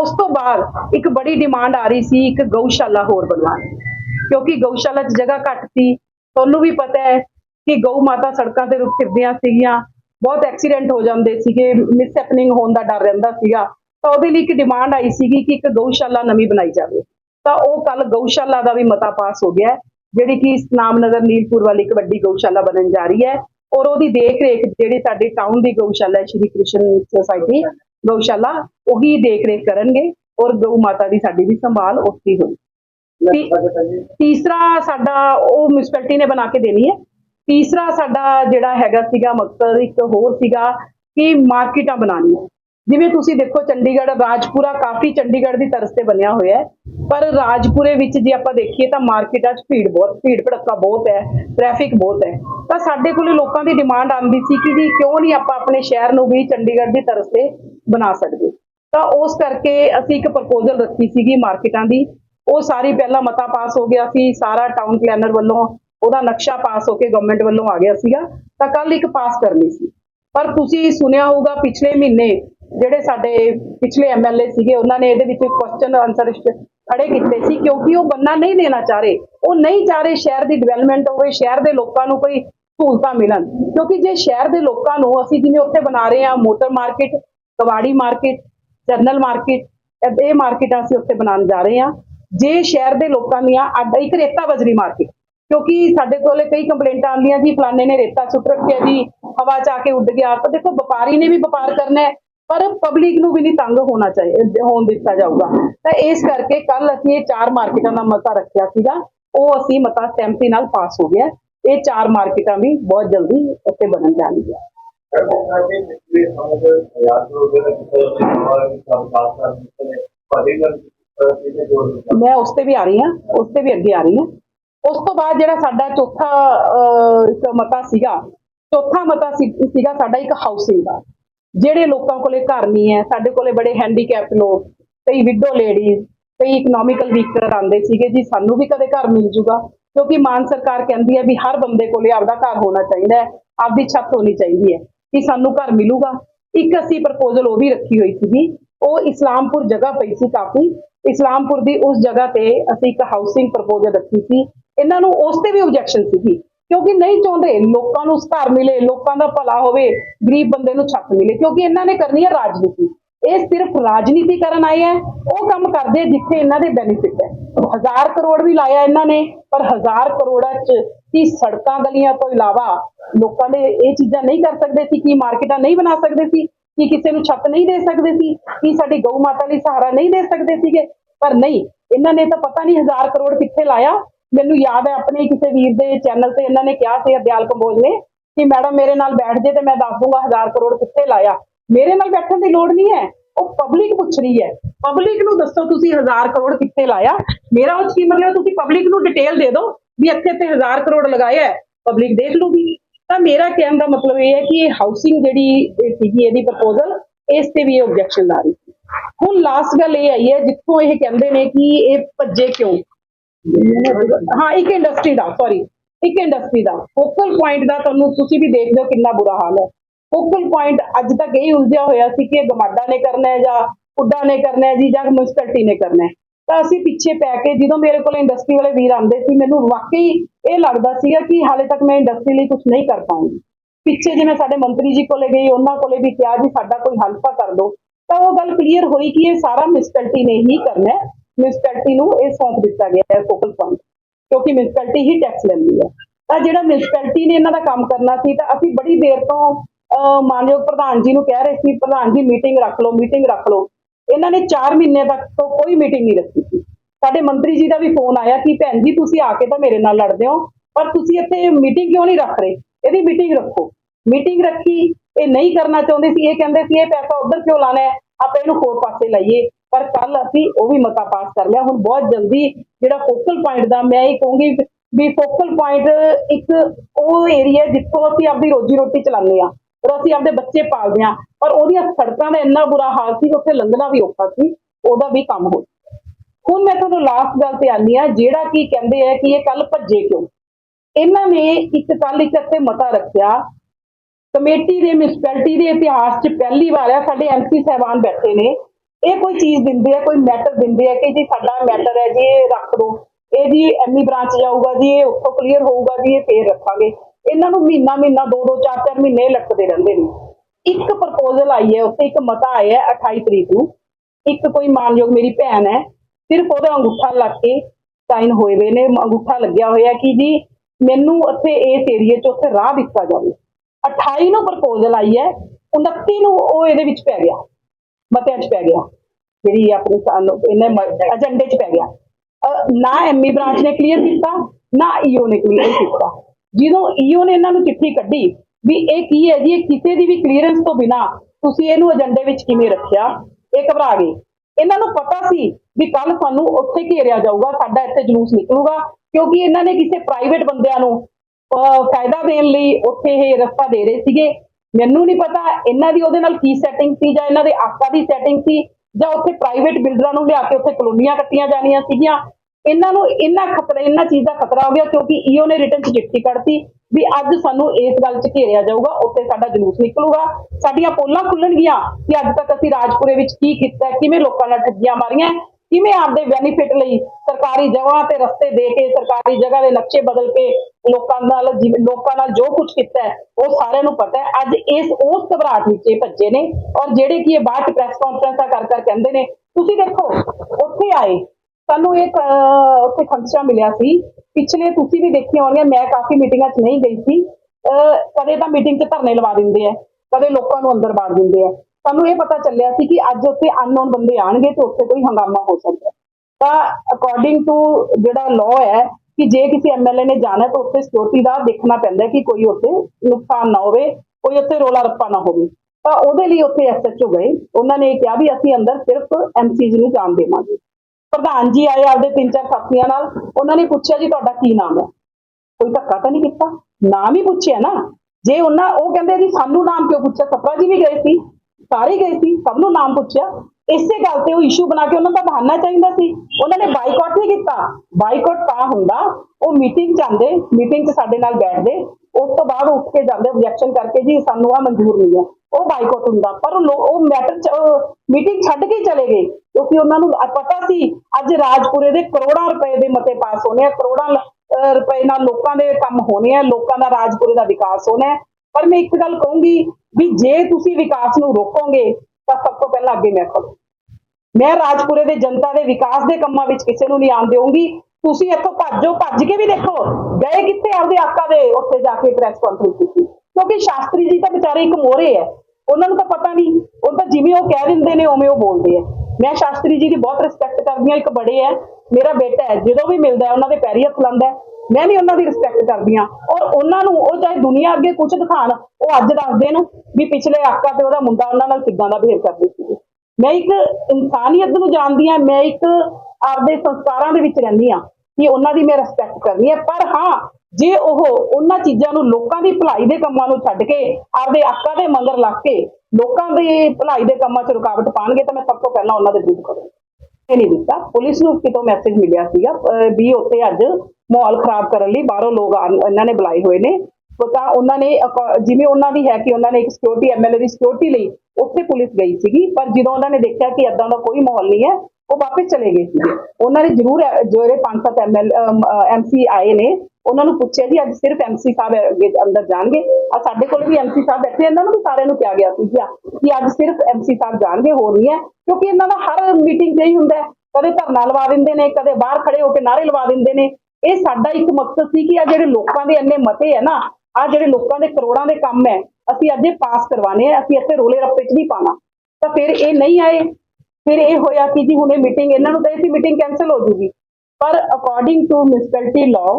ਉਸ ਤੋਂ ਬਾਅਦ ਇੱਕ ਬੜੀ ਡਿਮਾਂਡ ਆ ਰਹੀ ਸੀ ਇੱਕ ਗਊਸ਼ਾਲਾ ਹੋਰ ਬਣਵਾਉਣ। ਕਿਉਂਕਿ ਗਊਸ਼ਾਲਾ 'ਚ ਜਗ੍ਹਾ ਘੱਟ ਸੀ। ਤੁਹਾਨੂੰ ਵੀ ਪਤਾ ਹੈ ਕਿ ਗਊ ਮਾਤਾ ਸੜਕਾਂ ਤੇ ਰੁਕ ਫਿਰਦੀਆਂ ਸੀਗੀਆਂ। ਬਹੁਤ ਐਕਸੀਡੈਂਟ ਹੋ ਜਾਂਦੇ ਸੀਗੇ। ਮਿਸ ਹੈਪਨਿੰਗ ਹੋਣ ਦਾ ਡਰ ਰਹਿੰਦਾ ਸੀਗਾ। ਤਾਂ ਉਹਦੇ ਲਈ ਇੱਕ ਡਿਮਾਂਡ ਆਈ ਸੀਗੀ ਕਿ ਇੱਕ ਗਊਸ਼ਾਲਾ ਨਵੀਂ ਬਣਾਈ ਜਾਵੇ। ਤਾਂ ਉਹ ਕੱਲ ਗਊਸ਼ਾਲਾ ਦਾ ਵੀ ਮਤਾ ਪਾਸ ਹੋ ਗਿਆ ਜਿਹੜੀ ਕਿ ਨਾਮਨਗਰ ਨੀਲਪੁਰ ਵਾਲੀ ਇੱਕ ਵੱਡੀ ਗਊਸ਼ਾਲਾ ਬਣਨ ਜਾ ਰਹੀ ਹੈ। ਔਰ ਉਹਦੀ ਦੇਖ ਰੇਖ ਜਿਹੜੀ ਸਾਡੇ ਟਾਊਨ ਦੀ ਗਊਸ਼ਾਲਾ ਹੈ, ਸ਼੍ਰੀ ਕ੍ਰਿਸ਼ਨ ਸੋਸਾਇਟੀ ਗਊਸ਼ਾਲਾ ਉਹੀ ਦੇਖ ਰੇਖ ਕਰਨਗੇ ਔਰ ਗਊ ਮਾਤਾ ਦੀ ਸਾਡੀ ਵੀ ਸੰਭਾਲ ਉੱਥੇ ਹੋਈ ਤੀਸਰਾ ਸਾਡਾ ਉਹ ਮਿਊਨਿਸਪੈਲਿਟੀ ਨੇ ਬਣਾ ਕੇ ਦੇਣੀ ਹੈ। ਤੀਸਰਾ ਸਾਡਾ ਜਿਹੜਾ ਹੈਗਾ ਸੀਗਾ ਮਕਸਦ ਇੱਕ ਹੋਰ ਸੀਗਾ ਕਿ ਮਾਰਕੀਟਾਂ ਬਣਾਉਣੀਆਂ। ਜਿਵੇਂ ਤੁਸੀਂ ਦੇਖੋ ਚੰਡੀਗੜ੍ਹ ਰਾਜਪੁਰਾ ਕਾਫੀ ਚੰਡੀਗੜ੍ਹ ਦੀ ਤਰਜ਼ ਤੇ ਬਣਿਆ ਹੋਇਆ ਹੈ। ਪਰ ਰਾਜਪੁਰੇ ਵਿੱਚ ਜੇ ਆਪਾਂ ਦੇਖੀਏ ਤਾਂ ਮਾਰਕੀਟਾਂ 'ਚ ਭੀੜ ਬਹੁਤ ਭੀੜ ਭੜੱਕਾ ਬਹੁਤ ਹੈ ਟ੍ਰੈਫਿਕ ਬਹੁਤ ਹੈ। ਤਾਂ ਸਾਡੇ ਕੋਲੇ ਲੋਕਾਂ ਦੀ ਡਿਮਾਂਡ ਆਉਂਦੀ ਸੀ ਕਿ ਜੀ ਕਿਉਂ ਨਹੀਂ ਆਪਾਂ ਆਪਣੇ ਸ਼ਹਿਰ ਨੂੰ ਵੀ ਚੰਡੀਗੜ੍ਹ ਦੀ ਤਰਜ਼ ਤੇ ਬਣਾ ਸਕਦੇ। ਤਾਂ ਉਸ ਕਰਕੇ ਅਸੀਂ ਇੱਕ ਪ੍ਰਪੋਜ਼ਲ ਰੱਖੀ ਸੀਗੀ ਮਾਰਕੀਟਾਂ ਦੀ। ਉਹ ਸਾਰੀ ਪਹਿਲਾਂ ਮਤਾ ਪਾਸ ਹੋ ਗਿਆ ਸੀ। ਸਾਰਾ ਟਾਊਨ ਪਲੈਨਰ ਵੱਲੋਂ ਉਹਦਾ ਨਕਸ਼ਾ ਪਾਸ ਹੋ ਕੇ ਗਵਰਨਮੈਂਟ ਵੱਲੋਂ ਆ ਗਿਆ ਸੀਗਾ। ਤਾਂ ਕੱਲ ਇੱਕ ਪਾਸ ਕਰਨੀ ਸੀ। ਪਰ ਤੁਸੀਂ ਸੁਣਿਆ ਹੋਊਗਾ ਪਿਛਲੇ ਮਹੀਨੇ ਜਿਹੜੇ ਸਾਡੇ ਪਿਛਲੇ ਐਮਐਲਏ ਸੀਗੇ, ਉਹਨਾਂ ਨੇ ਇਹਦੇ ਵਿੱਚ ਕੁਐਸਚਨ ਆਨਸਰ ਖੜੇ ਕੀਤੇ ਸੀ। ਕਿਉਂਕਿ ਉਹ ਬੰਨਾ ਨਹੀਂ ਦੇਣਾ ਚਾਹ ਰਹੇ। ਉਹ ਨਹੀਂ ਚਾਹ ਰਹੇ ਸ਼ਹਿਰ ਦੀ ਡਿਵੈਲਪਮੈਂਟ ਹੋਵੇ, ਸ਼ਹਿਰ ਦੇ ਲੋਕਾਂ ਨੂੰ ਕੋਈ ਸਹੂਲਤਾਂ ਮਿਲਣ। ਕਿਉਂਕਿ ਜੇ ਸ਼ਹਿਰ ਦੇ ਲੋਕਾਂ ਨੂੰ ਅਸੀਂ ਜਿਵੇਂ ਉੱਥੇ ਬਣਾ ਰਹੇ ਹਾਂ ਮੋਟਰ ਮਾਰਕੀਟ ਕਬਾੜੀ ਮਾਰਕੀਟ, ਜਰਨਲ ਮਾਰਕੀਟ, ਇਹ ਮਾਰਕੀਟਾਂ ਅਸੀਂ ਉੱਥੇ ਬਣਾਉਣ ਜਾ ਰਹੇ ਹਾਂ। ਜੇ ਸ਼ਹਿਰ ਦੇ ਲੋਕਾਂ ਦੀਆਂ ਅੱਡ ਇੱਕ ਰੇਤਾ ਬਜਰੀ ਮਾਰਕੀਟ, ਕਿਉਂਕਿ ਸਾਡੇ ਕੋਲੇ ਕਈ ਕੰਪਲੇਂਟਾਂ ਆਉਂਦੀਆਂ ਜੀ, ਫਲਾਣੇ ਨੇ ਰੇਤਾ ਸੁੱਟ ਰੱਖਿਆ ਜੀ, ਹਵਾ ਚ ਆ ਕੇ ਉੱਡ ਗਿਆ। ਤਾਂ ਦੇਖੋ, ਵਪਾਰੀ ਨੇ ਵੀ ਵਪਾਰ ਕਰਨਾ ਹੈ, ਪਰ ਪਬਲਿਕ ਨੂੰ ਵੀ ਨਹੀਂ ਤੰਗ ਹੋਣਾ ਚਾਹੀਦਾ ਹੋਣ ਦਿੱਤਾ ਜਾਊਗਾ। ਤਾਂ ਇਸ ਕਰਕੇ ਕੱਲ ਅਸੀਂ ਇਹ ਚਾਰ ਮਾਰਕੀਟਾਂ ਦਾ ਮਤਾ ਰੱਖਿਆ ਸੀਗਾ। ਉਹ ਅਸੀਂ ਮਤਾ ਸਹਿਮਤੀ ਨਾਲ ਪਾਸ ਹੋ ਗਿਆ ਇਹ ਚਾਰ ਮਾਰਕੀਟਾਂ ਵੀ ਬਹੁਤ ਜਲਦੀ ਉੱਥੇ ਬਣਨ ਜਾਣਗੀਆਂ ਮੈਂ ਉਸ ਤੇ ਵੀ ਆ ਰਹੀ ਹਾਂ ਉਸ ਤੇ ਵੀ ਅੱਗੇ ਆ ਰਹੀ ਹਾਂ ਉਸ ਤੋਂ ਬਾਅਦ ਜਿਹੜਾ ਸਾਡਾ ਚੌਥਾ ਅਹ, ਇੱਕ ਮਤਾ ਸੀਗਾ ਚੌਥਾ ਮਤਾ ਸੀ- ਸੀਗਾ ਸਾਡਾ ਇੱਕ ਹਾਊਸਿੰਗ ਦਾ ਜਿਹੜੇ ਲੋਕਾਂ ਕੋਲੇ ਘਰ ਨਹੀਂ ਹੈ ਸਾਡੇ ਕੋਲੇ ਬੜੇ ਹੈਂਡੀਕੈਪ ਲੋਕ ਕਈ ਵਿਡੋ ਲੇਡੀਜ਼ ਕਈ ਇਕਨੋਮਿਕਲ ਵੀਕਰ ਆਉਂਦੇ ਸੀਗੇ ਜੀ ਸਾਨੂੰ ਵੀ ਕਦੇ ਘਰ ਮਿਲ ਜੂਗਾ ਕਿਉਂਕਿ ਮਾਨ ਸਰਕਾਰ ਕਹਿੰਦੀ ਹੈ ਵੀ ਹਰ ਬੰਦੇ ਕੋਲੇ ਆਪਦਾ ਘਰ ਹੋਣਾ ਚਾਹੀਦਾ ਹੈ ਆਪਦੀ ਛੱਤ ਹੋਣੀ ਚਾਹੀਦੀ ਹੈ ਕਿ ਸਾਨੂੰ ਘਰ ਮਿਲੂਗਾ। ਇੱਕ ਅਸੀਂ ਪ੍ਰਪੋਜ਼ਲ ਉਹ ਵੀ ਰੱਖੀ ਹੋਈ ਸੀਗੀ। ਉਹ ਇਸਲਾਮਪੁਰ ਜਗ੍ਹਾ ਪਈ ਸੀ ਕਾਫੀ। ਇਸਲਾਮਪੁਰ ਦੀ ਉਸ ਜਗ੍ਹਾ ਤੇ ਅਸੀਂ ਇੱਕ ਹਾਊਸਿੰਗ ਪ੍ਰਪੋਜ਼ਲ ਰੱਖੀ ਸੀ। ਇਹਨਾਂ ਨੂੰ ਉਸ ਤੇ ਵੀ ਆਬਜੈਕਸ਼ਨ ਸੀਗੀ। ਕਿਉਂਕਿ ਨਹੀਂ ਚਾਹੁੰਦੇ ਲੋਕਾਂ ਨੂੰ ਘਰ ਮਿਲੇ, ਲੋਕਾਂ ਦਾ ਭਲਾ ਹੋਵੇ, ਗਰੀਬ ਬੰਦੇ ਨੂੰ ਛੱਤ ਮਿਲੇ। ਕਿਉਂਕਿ ਇਹਨਾਂ ਨੇ ਕਰਨੀ ਹੈ ਰਾਜਨੀਤੀ। ਇਹ ਸਿਰਫ ਰਾਜਨੀਤੀ ਕਰਨ ਆਏ ਹੈ। ਉਹ ਕੰਮ ਕਰਦੇ ਜਿੱਥੇ ਇਹਨਾਂ ਦੇ ਬੈਨੀਫਿਟ ਹੈ। ਹਜ਼ਾਰ ਕਰੋੜ ਵੀ ਲਾਇਆ ਇਹਨਾਂ ਨੇ, ਪਰ ਹਜ਼ਾਰ ਕਰੋੜਾਂ ਚ ਕੀ ਸੜਕਾਂ ਗਲੀਆਂ ਤੋਂ ਇਲਾਵਾ ਲੋਕਾਂ ਦੇ ਇਹ ਚੀਜ਼ਾਂ ਨਹੀਂ ਕਰ ਸਕਦੇ ਸੀ, ਕੀ ਮਾਰਕੀਟਾਂ ਨਹੀਂ ਬਣਾ ਸਕਦੇ ਸੀ, ਕੀ ਕਿਸੇ ਨੂੰ ਛੱਤ ਨਹੀਂ ਦੇ ਸਕਦੇ ਸੀ, ਕੀ ਸਾਡੀ ਗਊ ਮਾਤਾ ਲਈ ਸਹਾਰਾ ਨਹੀਂ ਦੇ ਸਕਦੇ ਸੀਗੇ। ਪਰ ਨਹੀਂ, ਇਹਨਾਂ ਨੇ ਤਾਂ ਪਤਾ ਨਹੀਂ ਹਜ਼ਾਰ ਕਰੋੜ ਕਿੱਥੇ ਲਾਇਆ। ਮੈਨੂੰ ਯਾਦ ਹੈ, ਆਪਣੇ ਕਿਸੇ ਵੀਰ ਦੇ ਚੈਨਲ ਤੇ ਇਹਨਾਂ ਨੇ ਕਿਹਾ ਸੀ ਅਦਿਆਲ ਕੰਬੋਜ ਨੇ, ਕਿ ਮੈਡਮ ਮੇਰੇ ਨਾਲ ਬੈਠ ਜੇ ਤੇ ਮੈਂ ਦੱਸ ਦੂੰਗਾ ਹਜ਼ਾਰ ਕਰੋੜ ਕਿੱਥੇ ਲਾਇਆ। ਮੇਰੇ ਨਾਲ ਬੈਠਣ ਦੀ ਲੋੜ ਨਹੀਂ ਹੈ, ਉਹ ਪਬਲਿਕ ਪੁੱਛ ਰਹੀ ਹੈ। ਪਬਲਿਕ ਨੂੰ ਦੱਸੋ ਤੁਸੀਂ ਹਜ਼ਾਰ ਕਰੋੜ ਕਿੱਥੇ ਲਾਇਆ। ਮੇਰਾ ਉਹ 'ਚ ਕੀ ਮਤਲਬ ਤੁਸੀਂ ਪਬਲਿਕ ਨੂੰ ਡਿਟੇਲ ਦੇ ਦਿਓ। ਵੀ ਇੱਥੇ ਤੇ ਹਜ਼ਾਰ ਕਰੋੜ ਲਗਾਇਆ ਹੈ ਪਬਲਿਕ ਦੇਖ ਲੂਗੀ ਤਾਂ ਮੇਰਾ ਕਹਿਣ ਦਾ ਮਤਲਬ ਇਹ ਹੈ ਕਿ ਇਹ ਹਾਊਸਿੰਗ ਜਿਹੜੀ ਸੀਗੀ ਇਹਦੀ ਪ੍ਰਪੋਜ਼ਲ ਇਸ ਤੇ ਵੀ ਆਬਜੈਕਸ਼ਨ ਲਾ ਰਹੀ ਸੀ। ਹੁਣ ਲਾਸਟ ਗੱਲ ਇਹ ਆਈ ਹੈ, ਜਿੱਥੋਂ ਇਹ ਕਹਿੰਦੇ ਨੇ ਕਿ ਇਹ ਭੱਜੇ ਕਿਉਂ? ਹਾਂ, ਇੱਕ ਇੰਡਸਟਰੀ ਦਾ ਸੌਰੀ ਇੱਕ ਇੰਡਸਟਰੀ ਦਾ। ਫੋਕਲ ਪੁਆਇੰਟ ਦਾ ਤੁਹਾਨੂੰ ਤੁਸੀਂ ਵੀ ਦੇਖਦੇ ਹੋ ਕਿੰਨਾ ਬੁਰਾ ਹਾਲ ਹੈ। ਫੋਕਲ ਪੁਆਇੰਟ ਅੱਜ ਤੱਕ ਇਹ ਉਲਝਿਆ ਹੋਇਆ ਸੀ ਕਿ ਗਮਾਡਾ ਨੇ ਕਰਨਾ ਹੈ ਜਾਂ ਉੱਡਾ ਨੇ ਕਰਨਾ ਹੈ ਜੀ ਜਾਂ ਮਿਊਨਿਸਪੈਲਿਟੀ ਨੇ ਕਰਨਾ ਹੈ। ਤਾਂ ਅਸੀਂ ਪਿੱਛੇ ਪੈ ਕੇ ਜਦੋਂ ਮੇਰੇ ਕੋਲ ਇੰਡਸਟਰੀ ਵਾਲੇ ਵੀਰ ਆਉਂਦੇ ਸੀ ਮੈਨੂੰ ਵਾਕਈ ਇਹ ਲੱਗਦਾ ਸੀਗਾ ਕਿ ਹਾਲੇ ਤੱਕ ਮੈਂ ਇੰਡਸਟਰੀ ਲਈ ਕੁਝ ਨਹੀਂ ਕਰ ਪਾਉਂਗੀ। ਪਿੱਛੇ ਜਿਵੇਂ ਸਾਡੇ ਮੰਤਰੀ ਜੀ ਕੋਲੇ ਗਈ ਉਹਨਾਂ ਕੋਲੇ ਵੀ ਕਿਹਾ ਜੀ ਸਾਡਾ ਕੋਈ ਹਲਫਾ ਕਰ ਦਿਓ ਤਾਂ ਉਹ ਗੱਲ ਕਲੀਅਰ ਹੋਈ ਕਿ ਇਹ ਸਾਰਾ ਮਿਊਨਿਸਪੈਲਿਟੀ ਨੇ ਹੀ ਕਰਨਾ ਹੈ। ਮਿਊਨਿਸਪੈਲਿਟੀ ਨੂੰ ਇਹ ਸੌਂਪ ਦਿੱਤਾ ਗਿਆ ਹੈ ਫੋਕਲ ਪੁਆਇੰਟ ਕਿਉਂਕਿ ਮਿਊਨਿਸਪੈਲਿਟੀ ਹੀ ਟੈਕਸ ਲੈਂਦੀ ਹੈ। ਤਾਂ ਜਿਹੜਾ ਮਿਊਨਿਸਪੈਲਿਟੀ ਨੇ ਇਹਨਾਂ ਦਾ ਕੰਮ ਕਰਨਾ ਸੀ ਤਾਂ ਅਸੀਂ ਬੜੀ ਦੇਰ ਤੋਂ ਅਹ, ਮਾਨਯੋਗ ਪ੍ਰਧਾਨ ਜੀ ਨੂੰ ਕਹਿ ਰਹੇ ਸੀ ਪ੍ਰਧਾਨ ਜੀ ਮੀਟਿੰਗ ਰੱਖ ਲਓ ਮੀਟਿੰਗ ਰੱਖ ਲਓ। ਇਹਨਾਂ ਨੇ 4 ਮਹੀਨੇ ਤੱਕ ਤੋਂ ਕੋਈ ਮੀਟਿੰਗ ਨਹੀਂ ਰੱਖੀ ਸੀ। ਸਾਡੇ ਮੰਤਰੀ ਜੀ ਦਾ ਵੀ ਫੋਨ ਆਇਆ ਕਿ ਭੈਣ ਜੀ ਤੁਸੀਂ ਆ ਕੇ ਤਾਂ ਮੇਰੇ ਨਾਲ ਲੜਦੇ ਹੋ, ਪਰ ਤੁਸੀਂ ਇੱਥੇ ਮੀਟਿੰਗ ਕਿਉਂ ਨਹੀਂ ਰੱਖ ਰਹੇ? ਇਹਦੀ ਮੀਟਿੰਗ ਰੱਖੋ। ਮੀਟਿੰਗ ਰੱਖੀ, ਇਹ ਨਹੀਂ ਕਰਨਾ ਚਾਹੁੰਦੇ ਸੀ, ਇਹ ਕਹਿੰਦੇ ਸੀ, ਇਹ ਪੈਸਾ ਉਧਰ ਕਿਉਂ ਲਾਣਾ ਹੈ? ਆਪਾਂ ਇਹਨੂੰ ਹੋਰ ਪਾਸੇ ਲਾਈਏ। ਪਰ ਕੱਲ ਅਸੀਂ ਉਹ ਵੀ ਮਤਾ ਪਾਸ ਕਰ ਲਿਆ। ਹੁਣ ਬਹੁਤ ਜਲਦੀ ਜਿਹੜਾ ਫੋਕਲ ਪੁਆਇੰਟ ਦਾ ਮੈਂ ਇਹ ਕਹੂੰਗੀ ਵੀ ਫੋਕਲ ਪੁਆਇੰਟ ਇੱਕ ਉਹ ਏਰੀਆ ਜਿੱਥੋਂ ਅਸੀਂ ਆਪਣੀ ਰੋਜੀ ਰੋਟੀ ਚਲਾਉਂਦੇ ਆ ਔਰ ਅਸੀਂ ਆਪਦੇ ਬੱਚੇ ਪਾਲਦੇ ਆ ਪਰ ਉਹਦੀਆਂ ਸੜਕਾਂ ਦਾ ਇੰਨਾ ਬੁਰਾ ਹਾਲ ਸੀ ਕਿ ਉੱਥੇ ਲੰਘਣਾ ਵੀ ਔਖਾ ਸੀ, ਉਹਦਾ ਵੀ ਕੰਮ ਹੋ ਹੁਣ ਮੈਂ ਤੁਹਾਨੂੰ ਲਾਸਟ ਗੱਲ ਤੇ ਆਨੀ ਆ ਜਿਹੜਾ ਕੀ ਕਹਿੰਦੇ ਆ ਕਿ ਇਹ ਕੱਲ ਭੱਜੇ ਕਿਉਂ? ਇਹਨਾਂ ਨੇ ਇੱਕ ਕੱਲ ਇੱਕ ਇੱਥੇ ਮਤਾ ਰੱਖਿਆ, ਕਮੇਟੀ ਦੇ ਮਿਊਨਿਸਪੈਲਿਟੀ ਦੇ ਇਤਿਹਾਸ 'ਚ ਪਹਿਲੀ ਵਾਰ ਆ, ਸਾਡੇ ਐਮਪੀ ਸਾਹਿਬਾਨ ਬੈਠੇ ਨੇ। ਇਹ ਕੋਈ ਚੀਜ਼ ਦਿੰਦੇ ਆ, ਕੋਈ ਮੈਟਰ ਦਿੰਦੇ ਆ ਕਿ ਜੀ ਸਾਡਾ ਮੈਟਰ ਹੈ ਜੀ, ਇਹ ਰੱਖ ਦਿਓ ਇਹ ਜੀ ਐਮੀ ਬ੍ਰਾਂਚ ਜਾਊਗਾ ਜੀ, ਇਹ ਉੱਥੋਂ ਕਲੀਅਰ ਹੋਊਗਾ ਜੀ, ਇਹ ਫੇਰ ਰੱਖਾਂਗੇ। ਇਹਨਾਂ ਨੂੰ ਮਹੀਨਾ ਮਹੀਨਾ ਦੋ ਦੋ ਚਾਰ ਚਾਰ ਮਹੀਨੇ ਲਟਕਦੇ ਰਹਿੰਦੇ ਨੇ। ਇੱਕ ਪ੍ਰਪੋਜ਼ਲ ਆਈ ਹੈ, ਉੱਥੇ ਇੱਕ ਮਤਾ ਆਇਆ 28 ਤਰੀਕ ਨੂੰ। ਇੱਕ ਕੋਈ ਮਾਨਯੋਗ ਮੇਰੀ ਭੈਣ ਹੈ, ਸਿਰਫ ਉਹਦਾ ਅੰਗੂਠਾ ਲੱਗ ਕੇ ਸਾਈਨ ਹੋਏ ਹੋਏ ਨੇ, ਅੰਗੂਠਾ ਲੱਗਿਆ ਹੋਇਆ ਕਿ ਜੀ ਮੈਨੂੰ ਉੱਥੇ ਇਸ ਏਰੀਏ 'ਚ ਉੱਥੇ ਰਾਹ ਦਿੱਤਾ ਜਾਵੇ। 28 ਨੂੰ ਪ੍ਰਪੋਜ਼ਲ ਆਈ ਹੈ 29 ਨੂੰ ਉਹ ਇਹਦੇ ਵਿੱਚ ਪੈ ਗਿਆ, ਮਤਿਆਂ 'ਚ ਪੈ ਗਿਆ। ਜਿਹੜੀ ਆਪਣੇ ਸਾਨੂੰ, ਇਹਨੇ ਏਜੰਡੇ 'ਚ ਪੈ ਗਿਆ। ਅਹ ਨਾ ਐਮਈ ਬ੍ਰਾਂਚ ਨੇ ਕਲੀਅਰ ਕੀਤਾ, ਨਾ ਈਓ ਨੇ ਕਲੀਅਰ ਕੀਤਾ। ਜਦੋਂ ਈਓ ਨੇ ਇਹਨਾਂ ਨੂੰ ਚਿੱਠੀ ਕੱਢੀ ਵੀ ਇਹ ਕੀ ਹੈ ਜੀ, ਇਹ ਕਿਸੇ ਦੀ ਵੀ ਕਲੀਅਰੈਂਸ ਤੋਂ ਬਿਨਾ ਤੁਸੀਂ ਇਹਨੂੰ ਏਜੰਡੇ ਵਿੱਚ ਕਿਵੇਂ ਰੱਖਿਆ? ਇਹ ਘਬਰਾ ਗਏ। ਇਹਨਾਂ ਨੂੰ ਪਤਾ ਸੀ ਵੀ ਕੱਲ ਸਾਨੂੰ ਉੱਥੇ ਘੇਰਿਆ ਜਾਊਗਾ, ਸਾਡਾ ਇੱਥੇ ਜਲੂਸ ਨਿਕਲੂਗਾ, ਕਿਉਂਕਿ ਇਹਨਾਂ ਨੇ ਕਿਸੇ ਪ੍ਰਾਈਵੇਟ ਬੰਦਿਆਂ ਨੂੰ, ਅਹ, ਫਾਇਦਾ ਦੇਣ ਲਈ ਉੱਥੇ ਇਹ ਰਸਤਾ ਦੇ ਰਹੇ ਸੀਗੇ। ਮੈਨੂੰ ਨਹੀਂ ਪਤਾ ਇਹਨਾਂ ਦੀ ਉਹਦੇ ਨਾਲ ਕੀ ਸੈਟਿੰਗ ਸੀ ਜਾਂ ਇਹਨਾਂ ਦੇ ਆਕਾ ਦੀ ਸੈਟਿੰਗ ਸੀ ਜਾਂ ਉੱਥੇ ਪ੍ਰਾਈਵੇਟ ਬਿਲਡਰਾਂ ਨੂੰ ਲਿਆ ਕੇ ਉੱਥੇ ਕਲੋਨੀਆਂ ਕੱਟੀਆਂ ਜਾਣੀਆਂ ਸੀਗੀਆਂ। ਇਹਨਾਂ ਨੂੰ ਇਹਨਾਂ ਖਤਰਾ ਇਹਨਾਂ ਚੀਜ਼ ਦਾ ਖਤਰਾ ਹੋ ਗਿਆ ਕਿਉਂਕਿ ਈਓ ਨੇ ਰਿਟਰਨ ਚ ਚਿੱਠੀ ਕੱਢਤੀ ਵੀ ਅੱਜ ਸਾਨੂੰ ਇਸ ਗੱਲ 'ਚ ਘੇਰਿਆ ਜਾਊਗਾ, ਉੱਥੇ ਸਾਡਾ ਜਲੂਸ ਨਿਕਲੂਗਾ। ਸਾਡੀਆਂ ਪੋਲਾਂ ਖੁੱਲਣਗੀਆਂ ਕਿ ਅੱਜ ਤੱਕ ਅਸੀਂ ਰਾਜਪੁਰੇ ਵਿੱਚ ਕੀ ਕੀਤਾ, ਕਿਵੇਂ ਲੋਕਾਂ ਨਾਲ ਠੱਗੀਆਂ ਮਾਰੀਆਂ, ਕਿਵੇਂ ਆਪਦੇ ਬੈਨੀਫਿਟ ਲਈ ਸਰਕਾਰੀ ਜਗ੍ਹਾ ਤੇ ਰਸਤੇ ਦੇ ਕੇ, ਸਰਕਾਰੀ ਜਗ੍ਹਾ ਦੇ ਨਕਸ਼ੇ ਬਦਲ ਕੇ ਲੋਕਾਂ ਨਾਲ ਜਿਵੇਂ, ਲੋਕਾਂ ਨਾਲ ਜੋ ਕੁਝ ਕੀਤਾ, ਉਹ ਸਾਰਿਆਂ ਨੂੰ ਪਤਾ ਹੈ। ਅੱਜ ਇਸ, ਉਸ ਘਬਰਾਹਟ ਵਿੱਚ ਇਹ ਭੱਜੇ ਨੇ ਔਰ ਜਿਹੜੇ ਕਿ ਇਹ ਬਾਅਦ ਚ ਪ੍ਰੈਸ ਕਾਨਫਰੰਸਾਂ ਕਰ ਕਰ ਕਹਿੰਦੇ ਨੇ, ਤੁਸੀਂ ਦੇਖੋ, ਉੱਥੇ ਆਏ ਸਾਨੂੰ ਇਹ ਉੱਥੇ ਖੰਚਾ ਮਿਲਿਆ ਸੀ। ਪਿਛਲੇ ਤੁਸੀਂ ਵੀ ਦੇਖੀਆਂ ਹੋਣਗੀਆਂ, ਮੈਂ ਕਾਫੀ ਮੀਟਿੰਗਾਂ 'ਚ ਨਹੀਂ ਗਈ ਸੀ। ਕਦੇ ਤਾਂ ਮੀਟਿੰਗ 'ਚ ਧਰਨੇ ਲਵਾ ਦਿੰਦੇ ਆ, ਕਦੇ ਲੋਕਾਂ ਨੂੰ ਅੰਦਰ ਬਾੜ ਦਿੰਦੇ ਆ। ਸਾਨੂੰ ਇਹ ਪਤਾ ਚੱਲਿਆ ਸੀ ਕਿ ਅੱਜ ਉੱਥੇ ਅਨਨੋਨ ਬੰਦੇ ਆਣਗੇ ਤੇ ਉੱਥੇ ਕੋਈ ਹੰਗਾਮਾ ਹੋ ਸਕਦਾ ਤਾਂ ਅਕੋਰਡਿੰਗ ਟੂ ਜਿਹੜਾ ਲਾਅ ਹੈ ਕਿ ਜੇ ਕਿਸੇ ਐਮਐਲਏ ਨੇ ਜਾਣਾ ਤਾਂ ਉੱਥੇ ਸਿਕਿਉਰਿਟੀ ਦਾ ਦੇਖਣਾ ਪੈਂਦਾ ਕਿ ਕੋਈ ਉੱਥੇ ਨੁਕਸਾਨ ਨਾ ਹੋਵੇ, ਕੋਈ ਉੱਥੇ ਰੋਲਾ ਰੱਪਾ ਨਾ ਹੋਵੇ। ਤਾਂ ਉਹਦੇ ਲਈ ਉੱਥੇ ਐਸਐਚਓ ਗਏ। ਉਹਨਾਂ ਨੇ ਕਿਹਾ ਵੀ ਅਸੀਂ ਅੰਦਰ ਸਿਰਫ ਐਮਸੀਜੀ ਨੂੰ ਜਾਣ ਦੇਵਾਂਗੇ। ਪ੍ਰਧਾਨ ਜੀ ਆਏ ਆਪਦੇ ਤਿੰਨ ਚਾਰ ਸਾਥੀਆਂ ਨਾਲ, ਉਹਨਾਂ ਨੇ ਪੁੱਛਿਆ ਜੀ ਤੁਹਾਡਾ ਕੀ ਨਾਮ ਹੈ? ਕੋਈ ਧੱਕਾ ਤਾਂ ਨਹੀਂ ਕੀਤਾ? ਨਾਮ ਹੀ ਪੁੱਛਿਆ ਨਾ। ਜੇ ਉਹਨਾਂ, ਉਹ ਕਹਿੰਦੇ ਜੀ ਸਾਨੂੰ ਨਾਮ ਕਿਉਂ ਪੁੱਛਿਆ? ਸਪਰਾ ਜੀ ਵੀ ਗਏ ਸੀ, ਸਾਰੇ ਗਏ ਸੀ, ਸਭ ਨੂੰ ਨਾਮ ਪੁੱਛਿਆ। ਇਸੇ ਗੱਲ ਤੇ ਉਹ ਇਸ਼ੂ ਬਣਾ ਕੇ ਉਹਨਾਂ ਦਾ ਬਹਾਨਾ ਚਾਹੀਦਾ ਸੀ। ਉਹਨਾਂ ਨੇ ਬਾਈਕਾਟ ਨਹੀਂ ਕੀਤਾ। ਬਾਈਕਾਟ ਤਾਂ ਹੁੰਦਾ, ਉਹ ਮੀਟਿੰਗ ਜਾਂਦੇ ਮੀਟਿੰਗ 'ਚ ਸਾਡੇ ਨਾਲ ਬੈਠਦੇ, ਉਸ ਤੋਂ ਬਾਅਦ ਉੱਠ ਕੇ ਜਾਂਦੇ ਆਬਜੈਕਸ਼ਨ ਕਰਕੇ ਜੀ ਸਾਨੂੰ ਆ ਮਨਜ਼ੂਰ ਨਹੀਂ ਹੈ। ਉਹ ਬਾਈਕਾਟ ਹੁੰਦਾ, ਪਰ ਉਹ ਲੋ- ਉਹ ਮੈਟਰ ਮੀਟਿੰਗ ਛੱਡ ਕੇ ਚਲੇ ਗਏ, ਕਿਉਂਕਿ ਉਹਨਾਂ ਨੂੰ ਪਤਾ ਸੀ, ਅੱਜ ਰਾਜਪੁਰੇ ਦੇ ਕਰੋੜਾਂ ਰੁਪਏ ਦੇ ਮਤੇ ਪਾਸ ਹੋਣੇ ਆ, ਕਰੋੜਾਂ ਰੁਪਏ ਨਾਲ ਲੋਕਾਂ ਦੇ ਕੰਮ ਹੋਣੇ ਆ, ਲੋਕਾਂ ਦਾ ਰਾਜਪੁਰੇ ਦਾ ਵਿਕਾਸ ਹੋਣਾ ਹੈ। ਪਰ ਮੈਂ ਇੱਕ ਗੱਲ ਕਹੂੰਗੀ ਵੀ ਜੇ ਤੁਸੀਂ ਵਿਕਾਸ ਨੂੰ ਰੋਕੋਗੇ, ਤਾਂ ਸਭ ਤੋਂ ਪਹਿਲਾਂ ਅੱਗੇ ਮੈਂ ਖੜੂ ਮੈਂ ਰਾਜਪੁਰੇ ਦੇ ਜਨਤਾ ਦੇ ਵਿਕਾਸ ਦੇ ਕੰਮਾਂ ਵਿੱਚ ਕਿਸੇ ਨੂੰ ਨਹੀਂ ਆਉਣ ਦੇਵਾਂਗੀ ਤੁਸੀਂ ਇੱਥੋਂ ਭੱਜੋ, ਭੱਜ ਕੇ ਵੀ ਦੇਖੋ, ਗਏ ਕਿੱਥੇ ਆਪਦੇ ਆਕਾ ਦੇ ਉੱਥੇ ਜਾ ਕੇ ਪ੍ਰੈਸ ਕਾਨਫਰੰਸ ਕੀਤੀ। ਕਿਉਂਕਿ ਸ਼ਾਸਤਰੀ ਜੀ ਤਾਂ ਵਿਚਾਰੇ ਇੱਕ ਮੋਹਰੇ ਹੈ। ਉਹਨਾਂ ਨੂੰ ਤਾਂ ਪਤਾ ਨਹੀਂ, ਉਹ ਤਾਂ ਜਿਵੇਂ ਉਹ ਕਹਿ ਦਿੰਦੇ ਨੇ, ਉਵੇਂ ਉਹ ਬੋਲਦੇ ਆ। ਮੈਂ ਸ਼ਾਸਤਰੀ ਜੀ ਦੀ ਬਹੁਤ ਰਿਸਪੈਕਟ ਕਰਦੀ ਹਾਂ, ਇੱਕ ਬੜੇ ਹੈ ਮੇਰਾ ਬੇਟਾ ਹੈ, ਜਦੋਂ ਵੀ ਮਿਲਦਾ ਉਹਨਾਂ ਦੇ ਪੈਰੀ ਹੱਥ ਲਾਉਂਦਾ ਮੈਂ ਵੀ ਉਹਨਾਂ ਦੀ ਰਿਸਪੈਕਟ ਕਰਦੀ ਹਾਂ। ਔਰ ਉਹਨਾਂ ਨੂੰ, ਉਹ ਚਾਹੇ ਦੁਨੀਆ ਅੱਗੇ ਕੁਝ ਦਿਖਾਣ, ਉਹ ਅੱਜ ਦੱਸਦੇ ਨੇ ਵੀ ਪਿਛਲੇ ਆਕਾ ਤੇ ਉਹਦਾ ਮੁੰਡਾ ਉਹਨਾਂ ਨਾਲ ਕਿੱਦਾਂ ਦਾ ਬਿਹੇਵ ਕਰਦੇ ਸੀ ਮੈਂ ਇੱਕ ਇਨਸਾਨੀਅਤ ਨੂੰ ਜਾਣਦੀ ਹਾਂ, ਮੈਂ ਇੱਕ ਆਪਦੇ ਸੰਸਕਾਰਾਂ ਦੇ ਵਿੱਚ ਰਹਿੰਦੀ ਹਾਂ। ਕਿ ਉਹਨਾਂ ਦੀ ਮੈਂ ਰਿਸਪੈਕਟ ਕਰਨੀ ਹੈ। ਪਰ ਹਾਂ, ਜੇ ਉਹ ਉਹਨਾਂ ਚੀਜ਼ਾਂ ਨੂੰ ਲੋਕਾਂ ਦੀ ਭਲਾਈ ਦੇ ਕੰਮਾਂ ਨੂੰ ਛੱਡ ਕੇ ਆਪਦੇ ਆਕਾ ਦੇ ਮੰਗਰ ਲੱਗ ਕੇ ਲੋਕਾਂ ਦੀ ਭਲਾਈ ਦੇ ਕੰਮਾਂ 'ਚ ਰੁਕਾਵਟ ਪਾਣਗੇ, ਤਾਂ ਮੈਂ ਸਭ ਤੋਂ ਪਹਿਲਾਂ ਉਹਨਾਂ ਦੇ ਵਿਰੁੱਧ ਕਰੂੰਗੀ ਇਹ ਨਹੀਂ ਦਿੱਤਾ। ਪੁਲਿਸ ਨੂੰ ਕਿਤੋਂ ਮੈਸੇਜ ਮਿਲਿਆ ਸੀਗਾ ਵੀ ਉੱਥੇ ਅੱਜ ਮਾਹੌਲ ਖਰਾਬ ਕਰਨ ਲਈ ਬਾਹਰੋਂ ਲੋਕ ਆਉਣ- ਇਹਨਾਂ ਨੇ ਬੁਲਾਏ ਹੋਏ ਨੇ। ਉਹ ਤਾਂ ਉਹਨਾਂ ਨੇ ਅਕੋ- ਜਿਵੇਂ ਉਹਨਾਂ ਦੀ ਹੈ ਕਿ ਉਹਨਾਂ ਨੇ ਇੱਕ ਸਿਕਿਉਰਿਟੀ ਐਮਐਲਏ ਦੀ ਸਿਕਿਉਰਿਟੀ ਲਈ ਉੱਥੇ ਪੁਲਿਸ ਗਈ ਸੀਗੀ, ਪਰ ਜਦੋਂ ਉਹਨਾਂ ਨੇ ਦੇਖਿਆ ਕਿ ਇਦਾਂ ਦਾ ਕੋਈ ਮਾਹੌਲ ਨਹੀਂ ਹੈ ਉਹ ਵਾਪਸ ਚਲੇ ਗਏ ਸੀਗੇ। ਉਹਨਾਂ ਨੇ ਜ਼ਰੂਰ ਅਹ, ਜਿਹੜੇ ਪੰਜ ਸੱਤ ਐਮਐਲ ਐਮਸੀ ਆਏ ਨੇ ਉਹਨਾਂ ਨੂੰ ਪੁੱਛਿਆ ਜੀ ਅੱਜ ਸਿਰਫ ਐਮਸੀ ਸਾਹਿਬ ਅੱਗੇ ਅੰਦਰ ਜਾਣਗੇ। ਆ ਸਾਡੇ ਕੋਲ ਵੀ ਐਮਸੀ ਸਾਹਿਬ ਬੈਠੇ ਇਹਨਾਂ ਨੂੰ ਵੀ ਸਾਰਿਆਂ ਨੂੰ ਕਿਹਾ ਗਿਆ ਸੀਗਾ ਕਿ ਅੱਜ ਸਿਰਫ ਐਮਸੀ ਸਾਹਿਬ ਜਾਣਗੇ ਹੋਰ ਨਹੀਂ ਹੈ। ਕਿਉਂਕਿ ਇਹਨਾਂ ਦਾ ਹਰ ਮੀਟਿੰਗ 'ਚ ਹੀ ਹੁੰਦਾ ਕਦੇ ਧਰਨਾ ਲਵਾ ਦਿੰਦੇ ਨੇ ਕਦੇ ਬਾਹਰ ਖੜੇ ਹੋ ਕੇ ਨਾਰੇ ਲਵਾ ਦਿੰਦੇ ਨੇ। ਇਹ ਸਾਡਾ ਇੱਕ ਮਕਸਦ ਸੀ ਕਿ ਆ ਜਿਹੜੇ ਲੋਕਾਂ ਦੇ ਇੰਨੇ ਮਤੇ ਹੈ ਨਾ ਆ ਜਿਹੜੇ ਲੋਕਾਂ ਦੇ ਕਰੋੜਾਂ ਦੇ ਕੰਮ ਹੈ ਅਸੀਂ ਅੱਜ ਇਹ ਪਾਸ ਕਰਵਾਣੇ ਆ ਅਸੀਂ ਇੱਥੇ ਰੋਲੇ ਰੱਪੇ 'ਚ ਨਹੀਂ ਪਾਣਾ ਤਾਂ ਫਿਰ ਇਹ ਨਹੀਂ ਆਏ। ਫਿਰ ਇਹ ਹੋਇਆ ਕਿ ਜੀ ਹੁਣ ਇਹ ਮੀਟਿੰਗ ਇਹਨਾਂ ਨੂੰ ਤਾਂ ਇਹ ਸੀ ਮੀਟਿੰਗ ਕੈਨਸਲ ਹੋ ਜੂਗੀ। ਪਰ ਅਕੋਰਡਿੰਗ ਟੂ ਮਿਊਨਿਸਪੈਲਿਟੀ ਲਾਅ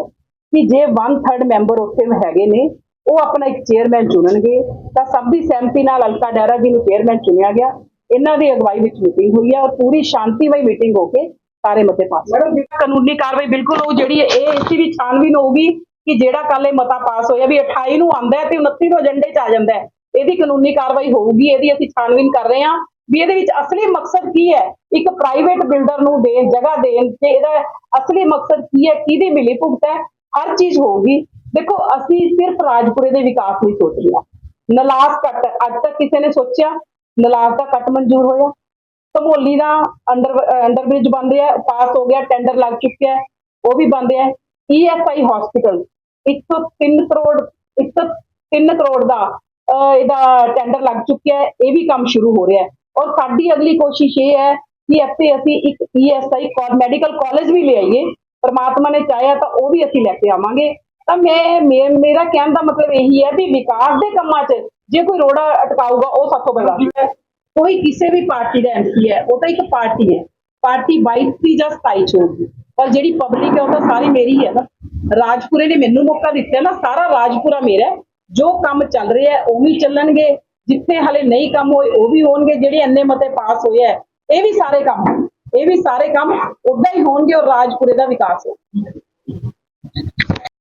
ਕਿ ਜੇ 1/3 ਮੈਂਬਰ ਉੱਥੇ ਹੈਗੇ ਨੇ, ਉਹ ਆਪਣਾ ਇੱਕ ਚੇਅਰਮੈਨ ਚੁਣਨਗੇ, ਤਾਂ ਸਭ ਦੀ ਸਹਿਮਤੀ ਨਾਲ ਅਲਕਾ ਡੈਰਾ ਜੀ ਨੂੰ ਚੇਅਰਮੈਨ ਚੁਣਿਆ ਗਿਆ। ਇਹਨਾਂ ਦੀ ਅਗਵਾਈ ਵਿੱਚ ਮੀਟਿੰਗ ਹੋਈ ਹੈ ਔਰ ਪੂਰੀ ਸ਼ਾਂਤੀਮਈ ਮੀਟਿੰਗ ਹੋ ਕੇ ਸਾਰੇ ਮਤੇ ਪਾਸ ਮੈਡਮ ਕਾਨੂੰਨੀ ਕਾਰਵਾਈ ਬਿਲਕੁਲ ਉਹ ਜਿਹੜੀ ਇਹ ਇਸੀ ਵੀ ਛਾਨਬੀਨ ਹੋਊਗੀ ਕਿ ਜਿਹੜਾ ਕੱਲ ਇਹ ਮਤਾ ਪਾਸ ਹੋਇਆ ਵੀ 28 ਨੂੰ ਆਂਦਾ ਹੈ ਤੇ 29 ਨੂੰ ਏਜੰਡੇ 'ਚ ਆ ਜਾਂਦਾ ਹੈ। ਇਹਦੀ ਕਾਨੂੰਨੀ ਕਾਰਵਾਈ ਹੋਊਗੀ, ਇਹਦੀ ਅਸੀਂ ਛਾਨਵੀਨ ਕਰ ਰਹੇ ਹਾਂ। ਵੀ ਇਹਦੇ ਵਿੱਚ ਅਸਲੀ ਮਕਸਦ ਕੀ ਹੈ? ਇੱਕ ਪ੍ਰਾਈਵੇਟ ਬਿਲਡਰ ਨੂੰ ਦੇਣ, ਜਗ੍ਹਾ ਦੇਣ ਤੇ ਇਹਦਾ ਅਸਲੀ ਮਕਸਦ ਕੀ ਹੈ? ਕਿਹਦੀ ਮਿਲੀ ਭੁਗਤ ਹੈ? ਹਰ ਚੀਜ਼ ਹੋਊਗੀ। ਦੇਖੋ, ਅਸੀਂ ਸਿਰਫ ਰਾਜਪੁਰੇ ਦੇ ਵਿਕਾਸ ਲਈ ਸੋਚ ਰਹੇ ਹਾਂ। ਨਲਾਸ ਕੱਟ ਅੱਜ ਤੱਕ ਕਿਸੇ ਨੇ ਸੋਚਿਆ? ਨਲਾਸ ਦਾ ਕੱਟ ਮਨਜ਼ੂਰ ਹੋਇਆ। ਧਮੋਲੀ ਦਾ ਅੰਡਰ ਅੰਡਰ ਬ੍ਰਿਜ ਬਣ ਰਿਹਾ ਪਾਸ ਹੋ ਗਿਆ ਟੈਂਡਰ ਲੱਗ ਚੁੱਕਿਆ ਉਹ ਵੀ ਬਣ ਰਿਹਾ ਹੈ। ਈਐਸਆਈ ਹਸਪੀਟਲ 103 ਕਰੋੜ 103 ਕਰੋੜ ਦਾ ਇਹਦਾ ਟੈਂਡਰ ਲੱਗ ਚੁੱਕਿਆ ਹੈ, ਇਹ ਵੀ ਕੰਮ ਸ਼ੁਰੂ ਹੋ ਰਿਹਾ ਹੈ। ਔਰ ਸਾਡੀ ਅਗਲੀ ਕੋਸ਼ਿਸ਼ ਇਹ ਹੈ ਕਿ ਇੱਥੇ ਅਸੀਂ ਇੱਕ ਈਐਸਆਈ ਮੈਡੀਕਲ ਕਾਲਜ ਵੀ ਲੈ ਆਈਏ। ਪਰਮਾਤਮਾ ਨੇ ਚਾਹਿਆ ਤਾਂ ਉਹ ਵੀ ਅਸੀਂ ਲੈ ਕੇ ਆਵਾਂਗੇ। ਤਾਂ ਮੈਂ ਮੇਰਾ ਕਹਿਣ ਦਾ ਮਤਲਬ ਇਹੀ ਹੈ ਵੀ ਵਿਕਾਸ ਦੇ ਕੰਮਾਂ 'ਚ ਜੇ ਕੋਈ ਰੋੜਾ ਅਟਕਾਊਗਾ ਉਹ ਸਾਥੋਂ ਬਰਦਾਸ਼ਤ ਹੈ ਕੋਈ ਕਿਸੇ ਵੀ ਪਾਰਟੀ ਦਾ ਐਮਪੀ ਹੈ ਉਹ ਤਾਂ ਇੱਕ ਪਾਰਟੀ ਹੈ। ਪਾਰਟੀ 22 ਦੀ ਜਾਂ 27 ਚ ਹੋਊਗੀ। ਪਰ ਜਿਹੜੀ ਪਬਲਿਕ ਹੈ ਉਹ ਤਾਂ ਸਾਰੀ ਮੇਰੀ ਹੈ ਨਾ। ਰਾਜਪੁਰੇ ਨੇ ਮੈਨੂੰ ਮੌਕਾ ਦਿੱਤਾ ਨਾ ਸਾਰਾ ਰਾਜਪੁਰਾ ਮੇਰਾ ਜੋ ਕੰਮ ਚੱਲ ਰਿਹਾ ਹੈ, ਉਹ ਵੀ ਚੱਲਣਗੇ। ਜਿੱਥੇ ਹਲੇ ਨਹੀਂ ਕੰਮ ਹੋਏ, ਉਹ ਵੀ ਹੋਣਗੇ, ਜਿਹੜੇ ਇੰਨੇ ਮਤੇ ਪਾਸ ਹੋਏ ਹੈ ਇਹ ਵੀ ਸਾਰੇ ਕੰਮ, ਇਹ ਵੀ ਸਾਰੇ ਕੰਮ ਉਦਾਂ ਹੀ ਹੋਣਗੇ ਔਰ ਰਾਜਪੁਰੇ ਦਾ ਵਿਕਾਸ ਹੋਊਗਾ